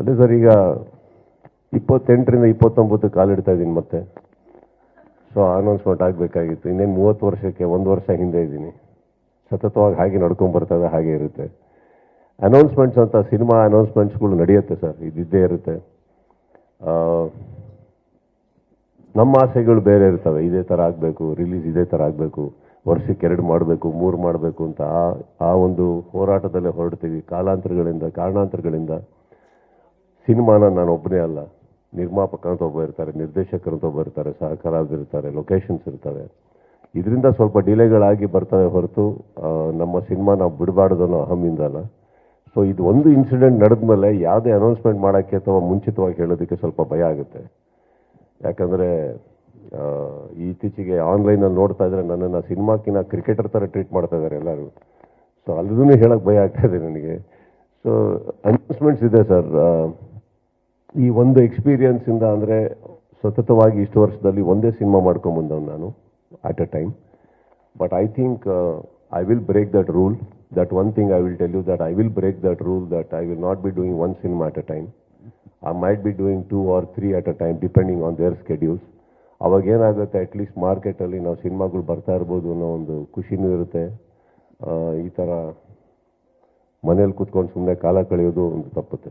ಅದೇ ಸರ್, ಈಗ ಇಪ್ಪತ್ತೆಂಟರಿಂದ ಇಪ್ಪತ್ತೊಂಬತ್ತು ಕಾಲಿಡ್ತಾ ಇದ್ದೀನಿ ಮತ್ತೆ. ಸೊ ಅನೌನ್ಸ್ಮೆಂಟ್ ಆಗಬೇಕಾಗಿತ್ತು. ಇನ್ನೇನು ಮೂವತ್ತು ವರ್ಷಕ್ಕೆ, ಒಂದು ವರ್ಷ ಹಿಂದೆ ಇದ್ದೀನಿ. ಸತತವಾಗಿ ಹಾಗೆ ನಡ್ಕೊಂಡು ಬರ್ತದೆ ಹಾಗೆ ಇರುತ್ತೆ. ಅನೌನ್ಸ್ಮೆಂಟ್ಸ್ ಅಂತ ಸಿನಿಮಾ ಅನೌನ್ಸ್ಮೆಂಟ್ಸ್ಗಳು ನಡೆಯುತ್ತೆ ಸರ್, ಇದ್ದಿದ್ದೇ ಇರುತ್ತೆ. ನಮ್ಮ ಆಸೆಗಳು ಬೇರೆ ಇರ್ತವೆ. ಇದೇ ಥರ ಆಗಬೇಕು ರಿಲೀಸ್ ಇದೇ ಥರ ಆಗಬೇಕು, ವರ್ಷಕ್ಕೆ ಎರಡು ಮಾಡಬೇಕು, ಮೂರು ಮಾಡಬೇಕು ಅಂತ ಆ ಆ ಒಂದು ಹೋರಾಟದಲ್ಲೇ ಹೊರಡ್ತೀವಿ. ಕಾಲಾಂತರಗಳಿಂದ, ಕಾರಣಾಂತರಗಳಿಂದ. ಸಿನಿಮಾನ ನಾನು ಒಬ್ಬನೇ ಅಲ್ಲ. ನಿರ್ಮಾಪಕ ಅಂತ ಒಬ್ಬ ಇರ್ತಾರೆ ನಿರ್ದೇಶಕರು ಅಂತ ಒಬ್ಬ ಇರ್ತಾರೆ ಸಹಕಾರದಿರ್ತಾರೆ ಲೊಕೇಶನ್ಸ್ ಇರ್ತವೆ ಇದರಿಂದ ಸ್ವಲ್ಪ ಡಿಲೇಗಳಾಗಿ ಬರ್ತವೆ ಹೊರತು ನಮ್ಮ ಸಿನಿಮಾ ನಾವು ಬಿಡಬಾರ್ದು ಅನ್ನೋ ಅಹಮಿಂದ ಅಲ್ಲ. ಸೊ ಇದು ಒಂದು ಇನ್ಸಿಡೆಂಟ್ ನಡೆದ್ಮೇಲೆ ಯಾವುದೇ ಅನೌನ್ಸ್ಮೆಂಟ್ ಮಾಡೋಕ್ಕೆ ಅಥವಾ ಮುಂಚಿತವಾಗಿ ಹೇಳೋದಕ್ಕೆ ಸ್ವಲ್ಪ ಭಯ ಆಗುತ್ತೆ. ಯಾಕಂದರೆ ಇತ್ತೀಚೆಗೆ ಆನ್ಲೈನಲ್ಲಿ ನೋಡ್ತಾ ಇದ್ರೆ ನನ್ನನ್ನು ಸಿನಿಮಾಕ್ಕಿನ ಕ್ರಿಕೆಟರ್ ಥರ ಟ್ರೀಟ್ ಮಾಡ್ತಾ ಇದ್ದಾರೆ ಎಲ್ಲರೂ. ಸೊ ಅಲ್ಲದೂ ಹೇಳೋಕ್ಕೆ ಭಯ ಆಗ್ತಾ ಇದೆ ನನಗೆ. ಸೊ ಅನೌನ್ಸ್ಮೆಂಟ್ಸ್ ಇದೆ ಸರ್. ಈ ಒಂದು ಎಕ್ಸ್ಪೀರಿಯನ್ಸಿಂದ ಅಂದರೆ ಸತತವಾಗಿ ಇಷ್ಟು ವರ್ಷದಲ್ಲಿ ಒಂದೇ ಸಿನಿಮಾ ಮಾಡ್ಕೊಂಬಂದವ್ ನಾನು at a time but I think I will break that rule that one thing I will tell you that I will break that rule that I will not be doing one cinema at a time I might be doing two or three at a time depending on their schedules ಅವಾಗ ಏನಾಗುತ್ತೆ at least ಮಾರ್ಕೆಟಲ್ಲಿ ನಾವು ಸಿನಿಮಾಗಳು ಬರ್ತಾ ಇರ್ಬೋದು ಅನ್ನೋ ಒಂದು ಖುಷಿನೂ ಇರುತ್ತೆ. ಈ ಥರ ಮನೇಲಿ ಕೂತ್ಕೊಂಡು ಸುಮ್ಮನೆ ಕಾಲ ಕಳೆಯೋದು ಒಂದು ತಪ್ಪುತ್ತೆ